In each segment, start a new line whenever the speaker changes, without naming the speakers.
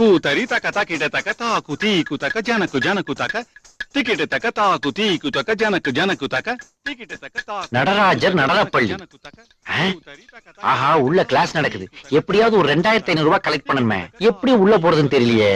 கூத்தரி தக்க தக்கிட்ட தக்க தாக்கு தீக்கு தக்க ஜனக்கு ஜனக்கு தக்க திக்கிட்ட தக்க தாக்கு தீக்கு தக்க ஜனக்கு ஜனக்கு தக்க திக்கிட்ட தக்க
நடராஜர் நடனப்பள்ளி. ஆஹா உள்ள கிளாஸ் நடக்குது எப்படியாவது ஒரு ரெண்டாயிரத்தி ஐநூறு ரூபாய் கலெக்ட் பண்ணணுமே எப்படி உள்ள போறதுன்னு தெரியலையே.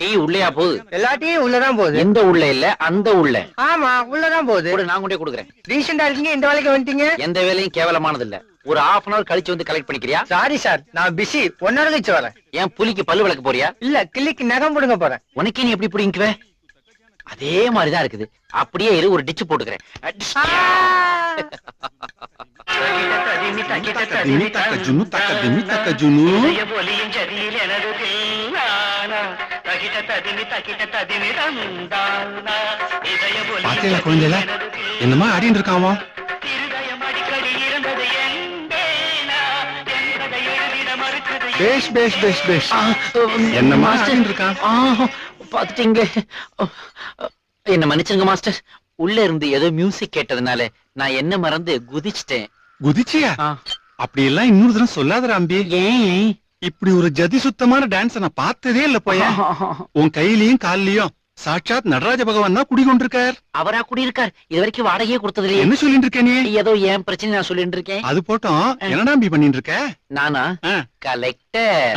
டீ உள்ளேயா போகுது?
எல்லா டீயும் உள்ளதான் போகுது.
எந்த உள்ள இல்ல அந்த உள்ள
ஆமா உள்ளதான் போகுது.
கூட நான் கொண்டே கொடுக்குறேன்.
ரீசெண்டா இருக்கீங்க இந்த வேலைக்கு வந்துட்டீங்க?
எந்த வேலையும் கேவலமானது இல்ல ஒரு half அன் அவர் கழிச்சு வந்து கலெக்ட் பண்ணிக்கிறியா?
சாரி சார் நான் பிஸி ஒன்னோட கழிச்சு வரேன்.
ஏன் புலிக்கு பல்லு விளக்க போறியா?
இல்ல கிள்ளிக்கு நகம் புடுங்க போறேன்.
உனக்கே நீ எப்படி பிடிங்குவ அதே மாதிரிதான் இருக்குது. அப்படியே இரு ஒரு டிச்சு போட்டுக்கிறேன்.
பாத்தியா குழந்தைல என்னமா ஆடிட்டு இருக்காமா பேஷ் பேஷ் பேஷ் பேஷ். என்னம்மா ஆடிட்டு இருக்கான்
பாத்துட்டீங்களே என்ன மன்னிச்சுங்க மாஸ்டர். உள்ள இருந்து ஏதோ மியூசிக் கேட்டதுனால நான் என்ன மறந்து குதிச்சிட்டேன்.
குதிச்சியா. அப்படி எல்லாம் இன்னொரு தடவை சொல்லாத அம்பி
ஏன்
இப்படி ஒரு ஜதி சுத்தமான டான்ஸ் நான் பார்த்ததே இல்ல போய. உன் கையிலயும் கால்லயும் சாட்சாத் நடராஜ பகவான் தான் குடிகொண்டிருக்கார்.
அவரா குடி இருக்கார் இது வரைக்கும் வாடகையே கொடுத்தது இல்லையே
என்ன சொல்லிட்டு இருக்க நீ
ஏதோ என் பிரச்சனை நான் சொல்லிட்டு இருக்கேன்
அது போட்டோம். என்னடா அம்பி பண்ணிட்டு இருக்க
நானா. கலெக்டர்?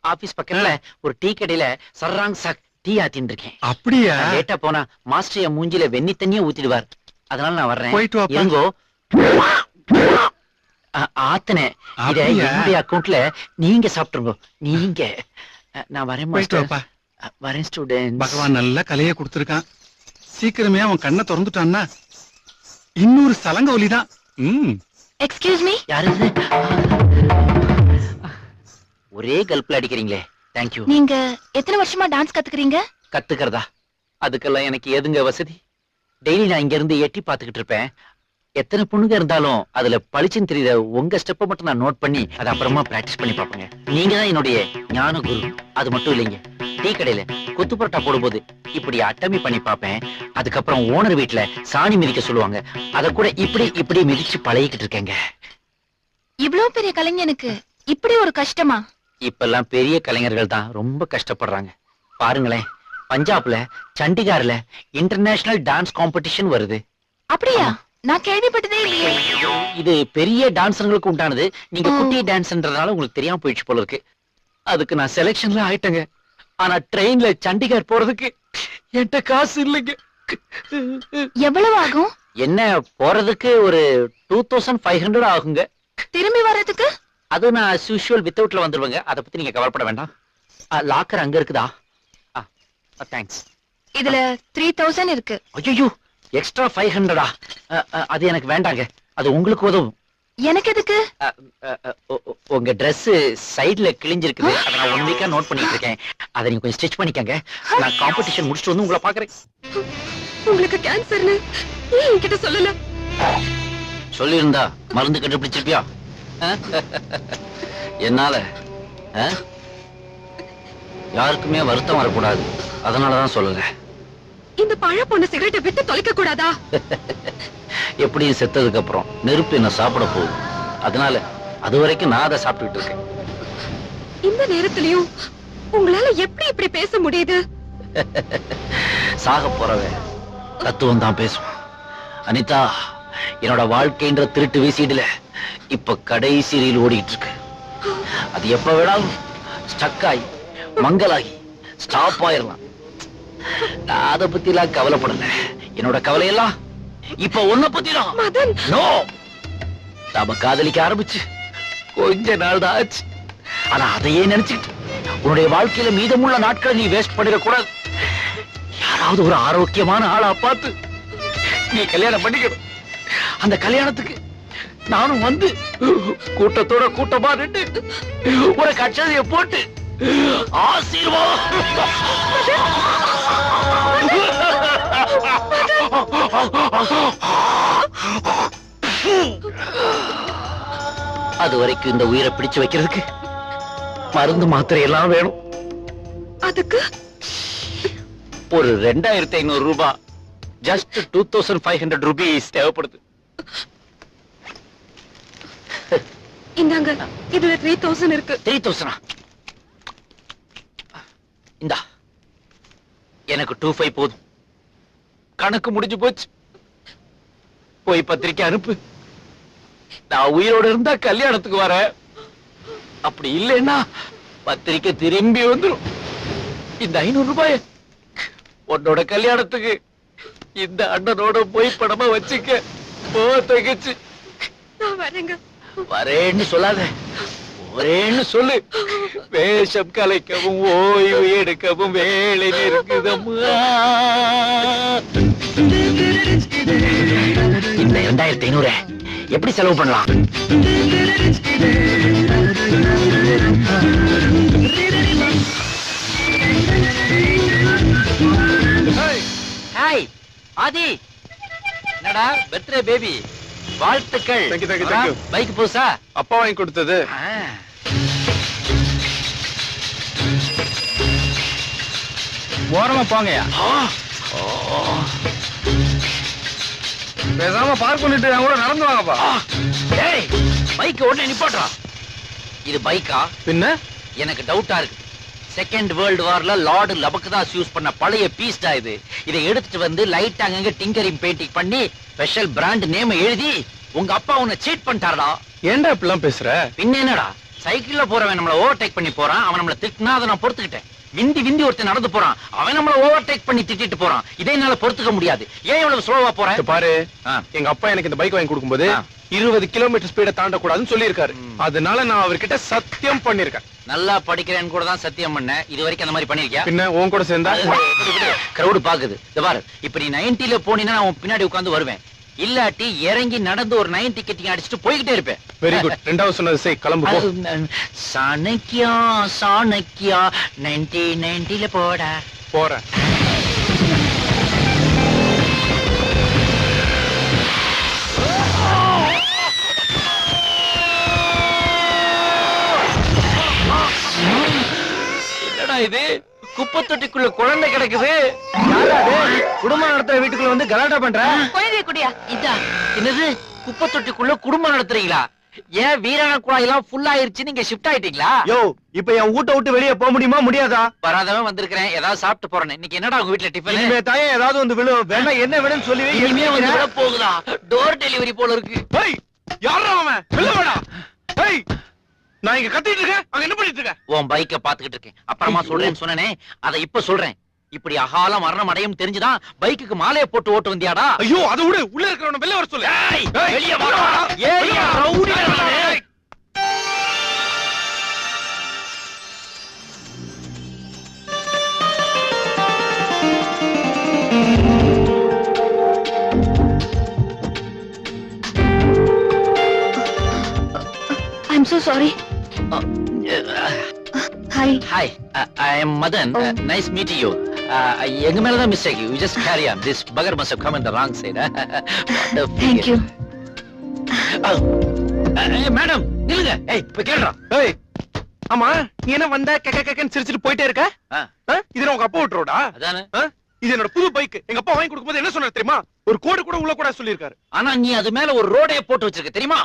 ஆபீஸ் பக்கத்துல ஒரு டீ கடையில சர்ராங் சாக் டீ ஆத்தின்னு இருக்கேன்.
அப்படியா?
லேட்டா போனா மாஸ்டர் என் மூஞ்சில வெண்ணி தண்ணியே ஊத்திடுவார். அதனால நான் வர்றேன்.
போயிட்டு வாப்பா.
இருங்கோ ஆ- ஆத்துனேன் இத? என்னுடைய அக்கவுண்ட்ல நீங்க சாப்பிட்டுருங்க. நீங்க. நான் வரேன் மாஸ்டர். வரேன் ஸ்டூடெண்ட்
பகவான் நல்ல கலைய கொடுத்திருக்கான். சீக்கிரமே அவன் கண்ணை திறந்துட்டான்னா இன்னொரு சலங்க ஒலிதான் ம்.
எக்ஸ்கியூஸ் மீ
யாரு? ஒரே கல்ப்ல அடிக்கிறீங்களே. தேங்க்யூ
நீங்க எத்தனை வருஷமா டான்ஸ் கத்துக்கிறீங்க?
கத்துக்கிறதா? அதுக்கெல்லாம் எனக்கு எதுங்க வசதி? டெய்லி நான் இங்க இருந்து எட்டி பாத்துக்கிட்டு இருப்பேன். எத்தனை பொண்ணுங்க இருந்தாலும் அதுல பளிச்சுன்னு தெரியுத உங்க ஸ்டெப்பை மட்டும் நான் நோட் பண்ணி அதை அப்புறமா பிராக்டிஸ் பண்ணி பார்ப்பேங்க. நீங்க தான் என்னுடைய ஞான குரு. அது மட்டும் இல்லைங்க. டீ கடையில கொத்து பரோட்டா போடும்போது இப்படி அட்டமி பண்ணி பார்ப்பேன். அதுக்கப்புறம் ஓனர் வீட்ல சாணி மிதிக்க சொல்லுவாங்க. அத கூட இப்படி இப்படி மிதிச்சு பழகிக்கிட்டு இருக்கேங்க.
இவ்ளோ பெரிய கலைஞனுக்கு இப்படி ஒரு கஷ்டமா?
இப்பெல்லாம் பெரிய கலைஞர்கள் தான் ரொம்ப கஷ்டப்படுறாங்க. பாருங்களேன் பஞ்சாப்ல சண்டிகார்ல இன்டர்நேஷனல் டான்ஸ் காம்படிஷன் வருது.
அப்படியா? நான் கேள்விப்பட்டதே இல்லையே.
இது பெரிய டான்சர்களுக்கு உண்டானது. நீங்க. குட்டி டான்ஸ்ன்றதுனால உங்களுக்கு தெரியாம போயிடுச்சு போல இருக்கு. அதுக்கு நான் செலெக்ஷன்ல ஆயிட்டேங்க. ஆனா ட்ரெயின்ல சண்டிகார் போறதுக்கு என்கிட்ட காசு இல்லைங்க.
எவ்வளவு ஆகும்?
என்ன போறதுக்கு ஒரு டூ தௌசண்ட் ஃபைவ் ஹண்ட்ரட் ஆகுங்க.
திரும்பி வர்றதுக்கு?
அது நான் யூஷுவல் வித்தவுட்ல வந்துருவேங்க. அதை பத்தி நீங்க கவலைப்பட வேண்டாம். லாக்கர் அங்க இருக்குதா? தேங்க்ஸ்
இதுல த்ரீ தௌசண்ட் இருக்கு.
ஐயோ எக்ஸ்ட்ரா ஃபைவ் ஹண்ட்ரடா அது எனக்கு வேண்டாங்க. அது உங்களுக்கு உதவும்.
எனக்கு எதுக்கு?
உங்க Dress சைடுல கிழிஞ்சிருக்குது. அதை நான் ஒன் வீக்கா நோட் பண்ணிட்டு இருக்கேன். அதை நீங்க கொஞ்சம் ஸ்டிச் பண்ணிக்கங்க. நான் காம்படிஷன் முடிச்சுட்டு வந்து உங்களை பாக்குறேன்
உங்களுக்கு கேன்சர்னு என்கிட்ட சொல்லல?
சொல்லியிருந்தா மருந்து கண்டுபிடிச்சிருப்பியா? என்னால? யாருக்குமே வருத்தம் வரக்கூடாது. அதனாலதான் சொல்லல
இந்த பழ பொண்ணு சிகரெட்டை விட்டு தொலைக்க கூடாதா
எப்படியும் செத்ததுக்கு அப்புறம் நெருப்பு என்ன சாப்பிட போகுது. அதனால அது வரைக்கும் நான் அதை சாப்பிட்டுட்டு இருக்கேன்.
இந்த நேரத்திலயும் உங்களால எப்படி இப்படி பேச முடியுது?
சாக போறவன் தத்துவம் தான் பேசுவான். அனிதா என்னோட வாழ்க்கைன்ற திருட்டு வீசிடுல இப்ப கடைசி ரீல் ஓடிட்டு இருக்கு அது எப்ப வேணாலும் ஸ்டக் ஆகி மங்கலாகி ஸ்டாப் ஆயிரலாம். நான் அதை பத்தி எல்லாம் கவலைப்படல. என்னோட கவலையெல்லாம் இப்ப உன்னை பத்தி தான் நாம காதலிக்க ஆரம்பிச்சு. கொஞ்ச நாள் தான் ஆச்சு. ஆனா அதையே நினைச்சுக்கிட்டு உன்னுடைய வாழ்க்கையில மீதமுள்ள நாட்களை நீ வேஸ்ட் பண்ணிடக்கூடாது. யாராவது ஒரு ஆரோக்கியமான ஆளா பார்த்து நீ கல்யாணம் பண்ணிக்கணும். அந்த கல்யாணத்துக்கு நானும் வந்து கூட்டத்தோட கூட்டமா நின்று உனக்கு அச்சதைய போட்டு ஆசீர்வாதம். அது வரைக்கும் இந்த உயிரை பிடிச்சு வைக்கிறதுக்கு மருந்து மாத்திரை எல்லாம் வேணும்.
அதுக்கு?
ஒரு ரெண்டாயிரத்தி ஐநூறு ரூபாய் just two thousand five hundred rupees தேவைப்படுது.
இந்தாங்க இதுல த்ரீ தௌசண்ட் இருக்கு.
த்ரீ தௌசண்டா இந்தா. எனக்கு டூ ஃபைவ் போதும். கணக்கு முடிஞ்சு போச்சு. போய் பத்திரிக்கை அனுப்பு. நான் உயிரோட இருந்தா கல்யாணத்துக்கு வரேன் அப்படி இல்லைன்னா பத்திரிக்கை திரும்பி வந்துரும். இந்த ஐநூறு ரூபாய் உன்னோட கல்யாணத்துக்கு இந்த அண்ணனோட போய் படமா வச்சுக்க. போ தகச்சு
நான் வரேங்க.
வரேன்னு சொல்லாத. ஒரேன்னு சொல்லு. வேஷம் கலைக்கவும் ஓய்வு எடுக்கவும் வேலை இருக்குதம்மா இந்த இரண்டாயிரத்தி ஐநூறு எப்படி செலவு பண்ணலாம்? ஆதி. என்னடா பர்த்டே பேபி வாழ்த்துக்கள். பைக் புதுசா?
அப்பா வாங்கி கொடுத்தது. ஓரமா போங்கயா. பேசாம பார்க் பண்ணிட்டு என் கூட நடந்து வாங்கப்பா.
டேய் பைக் உடனே நிப்பாட்றா இது பைக்கா
பின்ன?
எனக்கு டவுட்டா இருக்கு. செகண்ட் வேர்ல்டு வார்ல லார்டு லபக்தாஸ் யூஸ் பண்ண பழைய பீஸ்டா இது. இதை எடுத்துட்டு வந்து லைட் அங்கங்க டிங்கரிங் பெயிண்டிங் பண்ணி ஸ்பெஷல் பிராண்ட் நேம் எழுதி உங்க அப்பா உன்னை சீட் பண்ணிட்டாரடா.
ஏன்டா இப்படிலாம் பேசுற?
பின்ன என்னடா? சைக்கிள்ல போறவன் நம்மள ஓவர்டேக் பண்ணி போறான் அவன் நம்மள திட்டினா அதை நான் பொறுத்துக்கிட்டேன். விந்தி விந்தி ஒருத்தன் நடந்து போறான் அவன் நம்மள ஓவர்டேக் பண்ணி திட்டிட்டு போறான். இதை என்னால பொறுத்துக்க முடியாது. ஏன் இவ்வளவு ஸ்லோவா போறேன்
பாரு. எங்க அப்பா எனக்கு இந்த பைக் வாங்கி கொடுக்கும்போது. இருபது கிலோமீட்டர் ஸ்பீட தாண்டக்கூடாதுன்னு சொல்லியிருக்காரு. அதனால நான் அவர்கிட்ட சத்தியம் பண்ணிருக்கேன்
நல்லா படிக்கிறேன்னு கூட தான் சத்தியம் பண்ணேன். இது வரைக்கும் அந்த மாதிரி பண்ணிருக்கியா
பின்ன உன் கூட சேர்ந்தா?
கிரௌடு பாக்குது. இந்த பாரு. இப்ப நீ நைன்டில போனீங்கன்னா நான் பின்னாடி உட்கார்ந்து வருவேன். இல்லாட்டி இறங்கி நடந்து ஒரு நைன் டிக்கெட்டிங் அடிச்சுட்டு போய்கிட்டே இருப்பேன்.
வெரி குட் ரெண்டாவது சொன்னது செய் கிளம்பு
சாணக்கியா சாணக்கியா நைன்டி நைன்டில போடா.
போறேன்.
என்னடா இது? குப்பை தொட்டிக்குள்ள குழந்தை கிடக்குது.
குடும்பம் நடத்துற வீட்டுக்குள்ள வந்து கலாட்டா பண்ற?
குடியா? இதா.
என்னது? குப்பை தொட்டிக்குள்ள குடும்பம் நடத்துறீங்களா? ஏன் வீராண குழாய் எல்லாம் ஃபுல் ஆயிருச்சு நீங்க ஷிஃப்ட் ஆயிட்டீங்களா?
யோ இப்ப என் வீட்டை விட்டு வெளியே போக முடியுமா முடியாதா?
வராதவன் வந்திருக்கிறேன். ஏதாவது சாப்பிட்டு போறேன் இன்னைக்கு என்னடா உங்க வீட்ல டிஃபன்
இனிமே தாயே ஏதாவது வந்து விழும் வேணா என்ன வேணும்னு சொல்லி.
இனிமே வந்து போகுதா? டோர் டெலிவரி போல இருக்கு.
ஹேய் யாரா அவன்? வாடா ஹேய் நான் இங்க கத்திட்டு இருக்கேன். அங்க என்ன பண்ணிட்டு இருக்க?
உன் பைக்க பாத்துக்கிட்டு இருக்கேன். அப்புறமா சொல்றேன்னு சொன்னனே அதை இப்ப சொல்றேன். இப்படி அகால மரணம் அடையும் தெரிஞ்சுதான் பைக்குக்கு மாலையை போட்டு ஓட்டு வந்தியாடா?
ஐயோ அதை விடு. உள்ள இருக்கிறவன வெளில வர சொல்லு.
வெளிய.
வெளிய
ஏய். ரவுடி
வெளிய வாடா.
நானே.
Hi
hi I am Madan
Oh.
Nice meet you எங்க மேல தான் mistake you just carry on this bugger must come in the wrong side
thank you
madam நில்லுங்க. ஏய் போய் கேளுடா.
ஏய் ஆமா நீ என்ன வந்த கக்க கக்கன்னு சிரிச்சிட்டு போயிட்டே இருக்க?
ஆ.
ஆ? இது நான் உங்க அப்பா விட்டுறோடா
அதானே?
இது என்னோட புது பைக் எங்க அப்பா வாங்கி கொடுக்கும்போது என்ன சொன்னாரு தெரியுமா? ஒரு கோடு கூட உள்ள கூட சொல்லியிருக்காரு.
ஆனா நீ அது மேல ஒரு ரோடே போட்டு வச்சிருக்க தெரியுமா?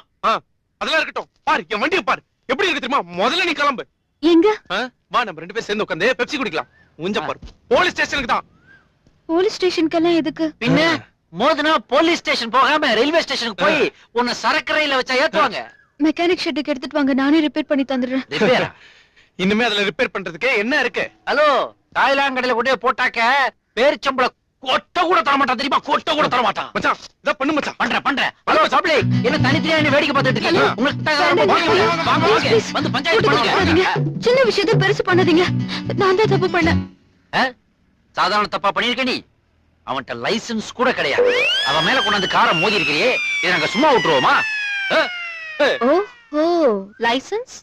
அதெல்லாம் இருக்கட்டும். பாரு என் வண்டியை பாரு. எப்படி இருக்கு தெரியுமா? முதல்ல நீ கிளம்பு.
எங்க?
வா நம்ம ரெண்டு பேரும் சேர்ந்து உட்காந்து பெப்சி குடிக்கலாம். உஞ்ச பாரு. போலீஸ் ஸ்டேஷனுக்கு தான்.
போலீஸ் ஸ்டேஷனுக்கெல்லாம் எதுக்கு?
பின்ன மோதுனா போலீஸ் ஸ்டேஷன் போகாம ரயில்வே ஸ்டேஷனுக்கு போய் உன்னை சரக்கு ரயில்ல வச்சா ஏத்துவாங்க.
மெக்கானிக் ஷெட்டுக்கு எடுத்துட்டு வாங்க நானே ரிப்பேர் பண்ணி தந்துடுறேன்.
ரிப்பேர்?
இனிமே அதுல ரிப்பேர் பண்றதுக்கு என்ன இருக்கு?
ஹலோ தாய்லாங்கடையில கொண்டு போய் போட்டாக்க பேரிச்சம்பள கொட்ட கூட தர மாட்டான் தெரியுமா? கொட்ட கூட தர மாட்டான்.
மச்சான் பண்ணு மச்சான்.
பண்றேன் பண்றேன். ஹலோ என்ன தனித்தனியா என்ன வேடிக்கை பார்த்துட்டு இருக்கீங்க. உங்களுக்கு தகராறு வந்து பஞ்சாயத்து. பண்ணுங்க.
சின்ன விஷயத்தை பெருசு பண்ணாதீங்க. நான் தான் தப்பு பண்ணேன்?
சாதாரண தப்பா பண்ணிருக்க நீ? அவன்கிட்ட லைசென்ஸ் கூட கிடையாது. அவன் மேல கொண்டாந்து காரை மோதி இருக்கிறியே. இதை நாங்க சும்மா விட்டுருவோமா?
Oh license?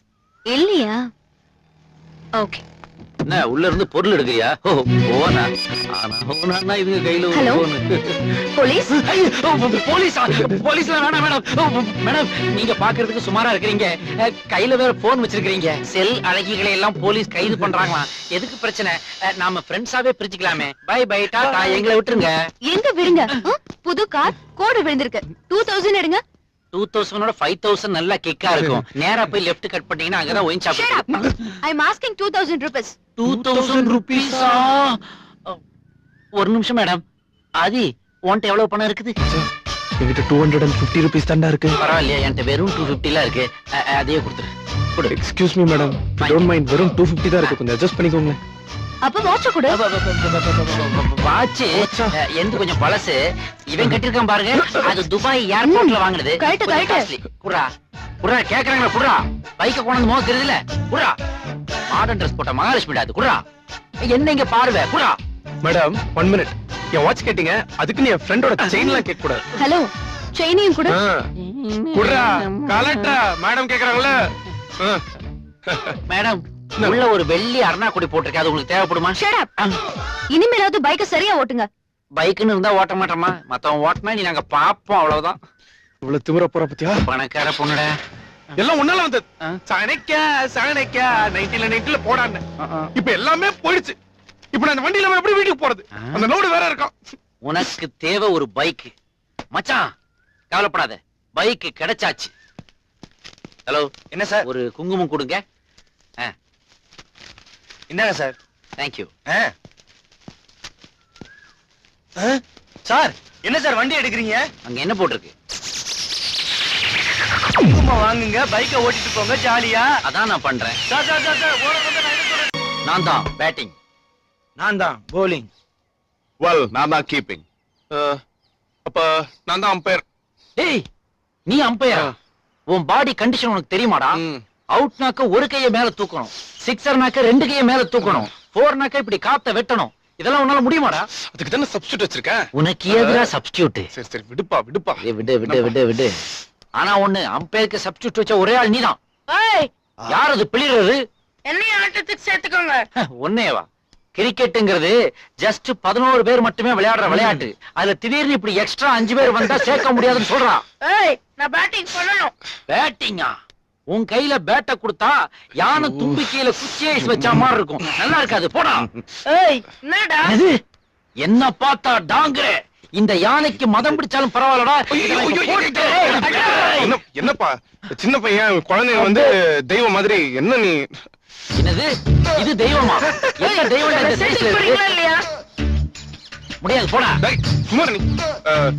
இல்லையா? ஓகே.
என்ன உள்ள இருந்து பொருள் எடுக்கிறியா? ஓ போனா. ஆனா போனா இதுங்க கையில ஒரு.
போலீஸ்?
போலீஸா? போலீஸ்ல வேணாம் மேடம் மேடம் நீங்க பாக்குறதுக்கு சுமாரா இருக்கிறீங்க. கையில வேற போன் வச்சிருக்கீங்க செல் அழகிகளை எல்லாம் போலீஸ் கைது பண்றாங்களாம் எதுக்கு பிரச்சனை? நாம ஃப்ரெண்ட்ஸாவே பிரிச்சுக்கலாமே. பை பை டாடா எங்களை விட்டுருங்க.
எங்க விடுங்க? புது கார் கோடு விழுந்திருக்கு. டூ தௌசண்ட் எடுங்க.
டூ தௌசண்டோட ஃபைவ் தௌசண்ட் நல்லா கிக்கா இருக்கும். நேரா போய் லெஃப்ட் கட் பண்ணீங்கன்னா அங்கதான் ஒயின். சாப்பிட்டு
I am asking two thousand rupees
two thousand ருபீஸா ஒரு நிமிஷம் மேடம் ஆதி உன்கிட்ட எவ்வளவு பணம் இருக்குது?
என்கிட்ட two hundred and fifty rupees தாண்டா இருக்கு.
பரவாயில்லையா என்கிட்ட வெறும் டூ ஃபிஃப்டிலாம் இருக்கு. அதையே கொடுத்துரு கொடு
excuse me madam don't mind வெறும் டூ ஃபிஃப்டி தான் இருக்கு. கொஞ்சம் அட்ஜஸ்ட் பண்ணிக்கோங்க
அப்ப வாட்ச் கொடு
வாட்ச் எந்த கொஞ்சம் பழசு இவன் கட்டிருக்கான் பாருங்க அது துபாய் ஏர்போர்ட்ல வாங்குனது
கழட்டு.
costly. குடுறா குடுறா கேக்குறாங்களா குடுறா பைக்க கொண்டு மோக தெரியுதுல குடுறா மாடர்ன் ட்ரெஸ் போட்ட மகாலட்சுமி அது குடுறா என்ன இங்க பாருவே குடுறா
மேடம் ஒன் மினிட் என் வாட்ச் கேட்டீங்க அதுக்கு நீ என் ஃப்ரெண்டோட செயின்லாம் கேட்க கூடாது
ஹலோ செயினையும் கொடு
ஆ,
குடுறா கலெக்டா மேடம் கேக்குறாங்கல்ல ஆ.
மேடம் உள்ள ஒரு வெள்ளி அருணா கொடி போட்டிருக்கேன் அது உங்களுக்கு தேவைப்படுமா?
இனிமேலாவது பைக்க சரியா ஓட்டுங்க.
பைக்குன்னு இருந்தா ஓட்ட மாட்டோமா மத்தவன் ஓட்டினா நீ நாங்க பாப்போம் அவ்வளவுதான்.
இவ்வளவு திமிர போற பத்தியா?
பணக்கார பொண்ணுட.
எல்லாம் ஒன்னால வந்தது. சனைக்கா சனைக்கா. நைட்டில நைட்டில போடான்னு. இப்ப எல்லாமே போயிடுச்சு. இப்ப நான் அந்த வண்டியில எப்படி வீட்டுக்கு போறது. அந்த லோடு வேற இருக்கும்
உனக்கு தேவை ஒரு பைக் மச்சான் கவலைப்படாத. பைக் கிடைச்சாச்சு. ஹலோ
என்ன சார்?
ஒரு குங்குமம் கொடுங்க.
இந்தாங்க சார்?
தேங்க்யூ
சார் என்ன சார் வண்டி எடுக்கிறீங்க?
அங்க என்ன போட்டிருக்கு?
வாங்குங்க பைக்கை ஓட்டிட்டு போங்க ஜாலியா.
அதான் நான் பண்றேன்.
சார் சார் சார் சார் ஓட வந்து நான் என்ன சொல்றேன்?
நான் தான் பேட்டிங்
நான் தான் போலிங்
வெல் நான் தான் கீப்பிங் அப்ப நான் தான் அம்பையர்
டேய் நீ அம்பையரா உன் பாடி கண்டிஷன் உனக்கு தெரியுமாடா? அவுட்னாக்க ஒரு கைய மேல தூக்கணும். சிக்ஸர்னாக்க ரெண்டு கைய மேல தூக்கணும். போர்னாக்க இப்படி காத்த வெட்டணும். இதெல்லாம் உன்னால முடியுமாடா?
அதுக்கு தானே சப்ஸ்டியூட் வச்சிருக்கேன்
உனக்கு ஏதுடா சப்ஸ்டியூட்
சரி சரி விடுப்பா விடுப்பா.
விடு விடு விடு விடு. ஆனா ஒண்ணு அம்பையருக்கு சப்ஸ்டியூட் வச்ச ஒரே ஆள் நீதான். யார் அது பிளிறது
என்னையும் ஆட்டத்துக்கு சேர்த்துக்கோங்க.
ஒன்னேவா? கிரிக்கெட்டுங்கிறது ஜஸ்ட் பதினோரு பேர் மட்டுமே விளையாடுற விளையாட்டு. அதுல திடீர்னு இப்படி எக்ஸ்ட்ரா அஞ்சு பேர் வந்தா சேர்க்க முடியாதுன்னு சொல்றான்
நான் பேட்டிங் பண்ணணும்.
பேட்டிங்கா உன் கையில பேட்டை கொடுத்தா யானை தும்பிக்கையில குச்சி ஐஸ் வச்ச மாதிரி இருக்கும். நல்லா இருக்காது போடா.
ஏய் என்னடா?
என்னது? என்ன பார்த்தா டாங்குற? இந்த யானைக்கு மதம் பிடிச்சாலும் பரவாயில்லடா.
என்னப்பா? சின்ன பையன் குழந்தைங்க வந்து தெய்வம் மாதிரி. என்ன நீ?
என்னது? இது தெய்வமா? என்ன தெய்வம் முடியாது போடா.
டேய், சும்மா நீ.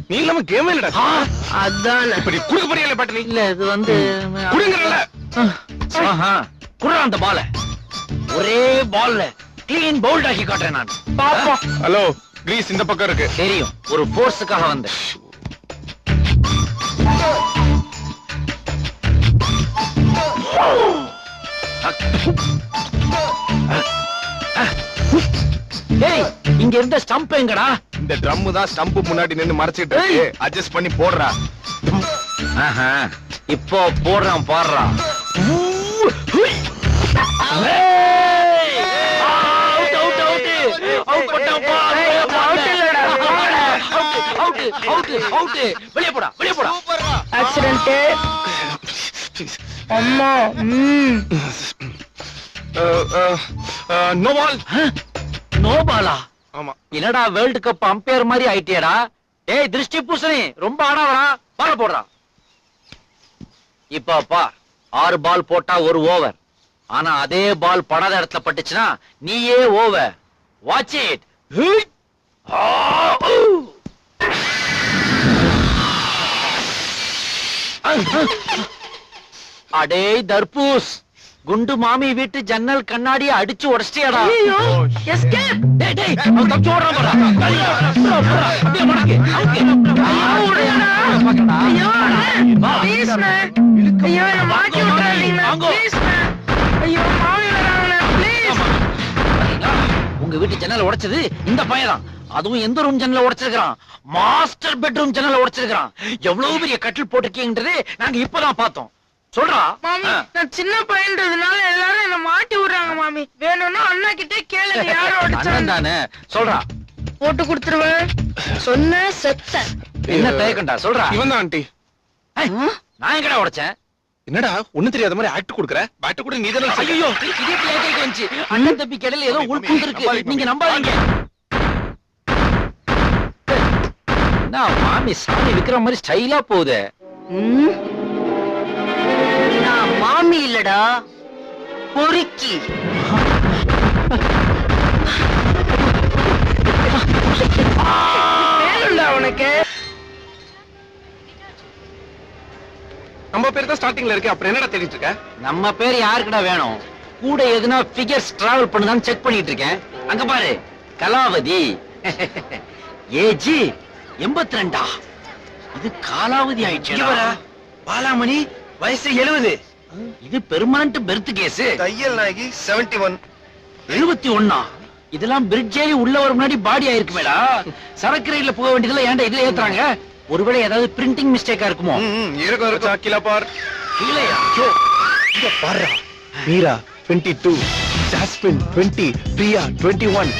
நீ இல்லாம கேமே இல்லடா.
அதான்.
இப்ப நீ குடுக்க போறியா இல்ல பேட்டரி
இல்ல இது வந்து
குடுங்கறல
ஆஹா. குடுறா அந்த பால. ஒரே பால்ல கிளீன் பவுல்ட் ஆக்கி காட்டுறேன் நான்.
ஹலோ கிரீஸ் இந்த பக்கம் இருக்கு.
தெரியும். ஒரு போர்ஸுக்காக வந்தேன். டேய் இங்க இருந்த ஸ்டம்ப் எங்கடா?
இந்த ட்ரம் தான் ஸ்டம்ப் முன்னாடி நின்னு மறைச்சிட்டு இருக்கு. அட்ஜஸ்ட் பண்ணி போடுறா.
ஆஹா. இப்போ போடுறான் பாடுறான் வெளியே போடா வெளியே போடா.
ஆக்சிடென்ட் அம்மா ம்.
நோ பால்
நோபாலா
ஆமா.
என்னடா வேர்ல்ட் கப் அம்பையர் மாதிரி ஆயிட்டியடா? ஏய் திருஷ்டி பூசணி ரொம்ப ஆடாதடா. பால போடுறா. இப்ப பா ஆறு பால் போட்டா ஒரு ஓவர் ஆனா அதே பால் படாத இடத்துல பட்டுச்சுன்னா நீயே ஓவர் வாட்ச் இட் அடே தர்பூஸ். குண்டு மாமி வீட்டு ஜன்னல் கண்ணாடி அடிச்சு பாத்தீங்களா? உங்க வீட்டு ஜன்னல் உடைச்சது இந்த பையன் அதுவும் எந்த ரூம் ஜன்னல உடைச்சிருக்கான் மாஸ்டர் பெட்ரூம் ஜன்னல உடைச்சிருக்கான் எவ்வளவு பெரிய கட்டில் போட்டிருக்கீங்கன்றது நாங்க இப்பதான் பார்த்தோம். சொல்றா?
மாமி. நான் சின்ன பையன்றதுனால எல்லாரும் என்ன மாட்டி விடுறாங்க மாமி. வேணும்னா அண்ணா கிட்டே கேளுங்க யாரோ
அண்ணன் தானே சொல்றா.
போட்டு கொடுத்துருவேன் சொன்ன செத்த.
என்ன தயக்கண்டா சொல்றா.
இவன் தான் ஆண்டி
நான் எங்கடா உடைச்சேன்?
என்னடா ஒண்ணு தெரியாத மாதிரி ஆக்ட் கொடுக்குற? பேட் கூட நீ தானே
ஐயோ இதே பிள்ளைக்கு வந்துச்சு. அண்ணன் தம்பி கடையில ஏதோ உள்புந்து இருக்கு. நீங்க நம்பாதீங்க. என்ன மாமி சாமி விக்கிற மாதிரி ஸ்டைலா போகுது?
மாமி இல்லடா பொறுக்கி. உனக்கு.
நம்ம பேர் தான் ஸ்டார்டிங்ல இருக்கு அப்புறம் என்னடா தேடிட்டு இருக்க?
நம்ம பேர் யாருக்குடா வேணும்? கூட எதுனா ஃபிகர்ஸ் டிராவல் பண்ணுதான்னு செக் பண்ணிட்டு இருக்கேன். அங்க பாரு கலாவதி. ஏஜி எண்பத்தி ரெண்டா இது காலாவதி ஆயிடுச்சு
பாலாமணி வயசு எழுபது
இது பெர்மனன்ட் பெர்த் கேஸ்
தையல் நாயகி செவன்டி ஒன்
எழுபத்தி ஒன்னா? இதெல்லாம் பிரிட்ஜ் ஏறி உள்ள வர முன்னாடி பாடி ஆயிருக்குமேடா. சரக்கு ரயில்ல போக வேண்டியதுல ஏன்டா இதுல ஏத்துறாங்க? ஒருவேளை ஏதாவது பிரிண்டிங் மிஸ்டேக்கா இருக்குமோ?
இருக்கும் இருக்கும்.
சாக்கிலா பார்.
கீழையா?
இங்க பாருடா. மீரா 22 ஜாஸ்மின் 20 பிரியா 21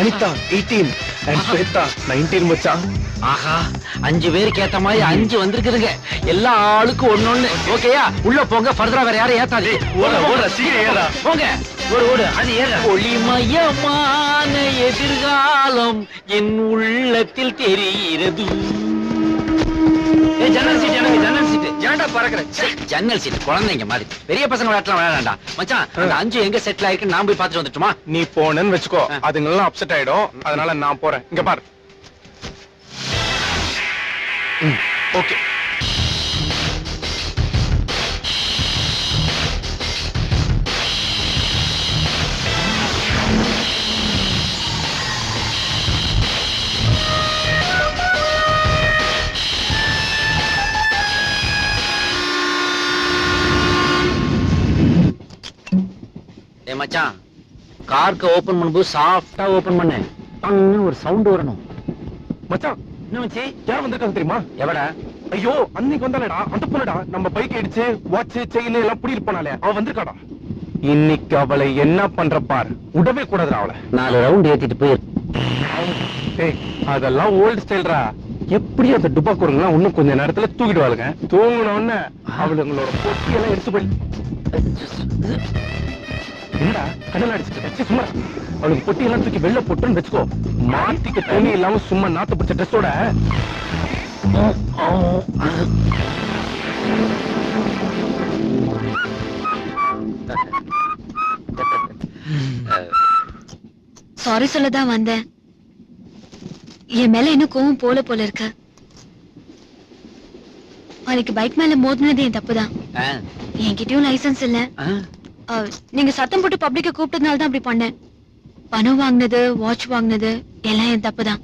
அனிதா 18 19 மச்சான்.
ஆஹா அஞ்சு பேருக்கு ஏத்த மாதிரி அஞ்சு வந்திருக்குதுங்க. எல்லா ஆளுக்கும் ஒண்ணொண்ணு ஓகேயா? உள்ள போங்க ஃபர்தரா வேற யாரும் ஏத்தாது. போங்க. ஓடு ஓடு அது ஏற. ஒளிமயமான எதிர்காலம் என் உள்ளத்தில் தெரிகிறது. ஜன்னல் சீட் எனக்கு ஜன்னல் சீட்
ஏன்டா பறக்குற
ஜன்னல் சீட் குழந்தைங்க மாதிரி. பெரிய பசங்க விளையாட்டுலாம் விளையாடாண்டா மச்சான் அந்த அஞ்சு எங்க செட்டில் ஆயிருக்கு நான் போய் பார்த்துட்டு வந்துட்டுமா?
நீ போனேன்னு வெச்சுக்கோ. அதுங்கெல்லாம் அப்செட் ஆயிடும். அதனால நான் போறேன். இங்க பார். ஓகே.
மச்சான். கார்க்கு ஓபன் பண்ணும்போது சாஃப்டா ஓபன் பண்ணு. டங்னு ஒரு சவுண்ட் வரணும்.
மச்சான்
என்ன மச்சி?
யார் வந்திருக்காங்க தெரியுமா?
எவடா?
ஐயோ அன்னைக்கு வந்தாலடா அந்த பொண்ணுடா. நம்ம பைக் அடிச்சு வாட்ச் செயின் எல்லாம் புடிட்டு போனாலே அவ வந்திருக்காடா. இன்னைக்கு அவளை என்ன பண்ற பார்? விடவே கூடாதுடா அவளை.
நாலு ரவுண்ட் ஏத்திட்டு போய்
அதெல்லாம் ஓல்டு ஸ்டைல்ரா எப்படி அந்த டுபாக்கூருங்கலாம் இன்னும் கொஞ்ச நேரத்துல தூக்கிடுவாளுங்க? தூங்கின உடனே அவளுங்களோட பொட்டியெல்லாம் எடுத்து போய். என்னடா அடிச்சுட்டு சும்மா. அவளுக்கு பொட்டியெல்லாம் தூக்கி வெளில போட்டுன்னு வச்சுக்கோ. மாத்திக்க துணி இல்லாம சும்மா நாத்து பிடிச்ச ட்ரெஸ்ஸோட
சாரி சொல்ல தான் வந்தேன். என் மேல இன்னும் கோவம் போல போல இருக்கு. அன்னைக்கு பைக் மேல மோதினது என் தப்புதான். என்கிட்டயும் லைசென்ஸ் இல்ல. நீங்க சத்தம் போட்டு பப்ளிக்க கூப்பிட்டதுனால தான் அப்படி பண்ணேன். பணம் வாங்கினது வாட்ச் வாங்கினது எல்லாம் என் தப்புதான்.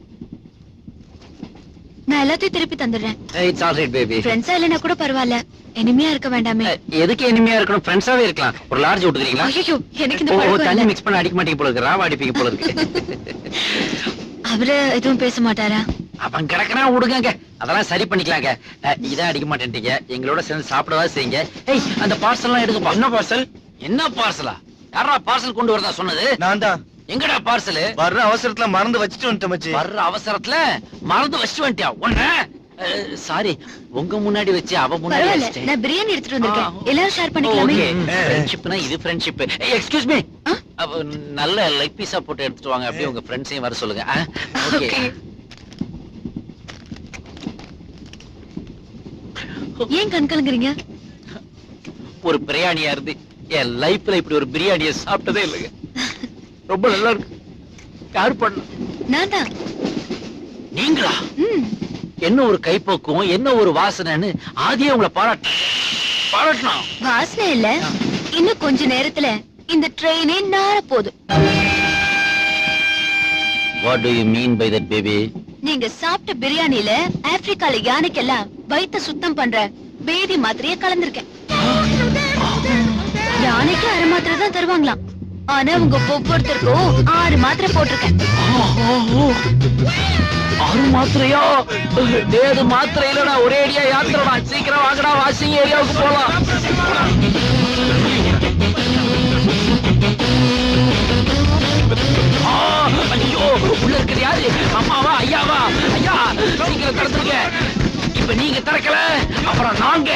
நான் எல்லாத்தையும் திருப்பி தந்துடுறேன்.
இட்ஸ் ஆல் ரைட் பேபி
ஃப்ரெண்ட்ஸா இல்லைன்னா கூட பரவாயில்ல. இனிமையா இருக்க வேண்டாமே.
எதுக்கு இனிமையா இருக்கணும்? ஃப்ரெண்ட்ஸாவே இருக்கலாம். ஒரு லார்ஜ் விட்டுக்கிறீங்களா?
ஐயோ எனக்கு இந்த பழக்கம்
தண்ணி மிக்ஸ் பண்ண அடிக்க மாட்டீங்க போல இருக்கு. ராவா அடிப்பீங்க போல இருக்கு.
அவரு எதுவும் பேச மாட்டாரா?
அவன் கிடக்குறா விடுங்க அதெல்லாம் சரி பண்ணிக்கலாங்க. இதான் அடிக்க மாட்டேன்ட்டீங்க. எங்களோட சேர்ந்து சாப்பிடவா செய்யுங்க. ஏய் அந்த பார்சல் எல்லாம் எடுக்கப்பா என்ன பார்சல் என்ன பார்சலா? யாரா பார்சல் கொண்டு வரதா சொன்னது?
நான் தான்.
எங்கடா பார்சல்?
வர்ற அவசரத்துல மறந்து வச்சுட்டு வந்துட்டேன் மச்சி.
வர்ற அவசரத்துல மறந்து வச்சுட்டு வந்துட்டியா? ஒண்ணு? சாரி உங்க முன்னாடி வச்சு அவ முன்னாடி வச்சிட்டேன்.
நான் பிரியாணி எடுத்துட்டு வந்திருக்கேன். எல்லாரும் ஷேர் பண்ணிக்கலாமே?
ஃப்ரெண்ட்ஷிப்னா இது ஃப்ரெண்ட்ஷிப் எக்ஸ்கியூஸ் மீ? நல்ல லெக் பீஸா போட்டு எடுத்துட்டு வாங்க. அப்படியே உங்க ஃப்ரெண்ட்ஸையும் வர சொல்லுங்க. ஓகே.
ஏன் கண் கலங்குறீங்க
ஒரு பிரியாணியா இருந்து என் லைஃப்ல இப்படி ஒரு பிரியாணியை சாப்பிட்டதே இல்லைங்க. ரொம்ப நல்லா இருக்கு. யாரு பண்ண?
நான் தான்
நீங்களா என்ன ஒரு கைப்போக்கும் என்ன ஒரு வாசனைன்னு ஆதியே உங்களை பாராட்டு பாராட்டணும்
வாசனை இல்ல. இன்னும் கொஞ்ச நேரத்துல இந்த ட்ரெயினே நார போகுது
what do you mean by that baby
நீங்க சாப்பிட்ட பிரியாணில ஆப்பிரிக்கால யானைக்கெல்லாம் வயித்த சுத்தம் பண்ற பேதி மாத்திரைய கலந்திருக்கேன். யானைக்கு அரை மாத்திரை தான் தருவாங்களாம். ஆனா உங்க ஒவ்வொருத்தருக்கும் ஆறு மாத்திரை போட்டிருக்கேன்.
ஆறு மாத்திரையா? ஏது மாத்திரை இல்லடா ஒரே அடியா யாத்திரடா சீக்கிரம் வாங்கடா வாஷிங் ஏரியாவுக்கு போலாம். ஐயோ உள்ள இருக்கிறது யாரு? அம்மாவா ஐயாவா? ஐயா சீக்கிரம் திறந்துருங்க இப்ப நீங்க திறக்கல. அப்புறம் நாங்க.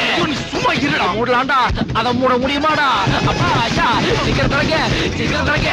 சும்மா இருடா. மூடலாம்டா. அத மூட முடியுமாடா? அப்பா ஐயா சீக்கிரம் திறங்க சீக்கிரம் திறங்க.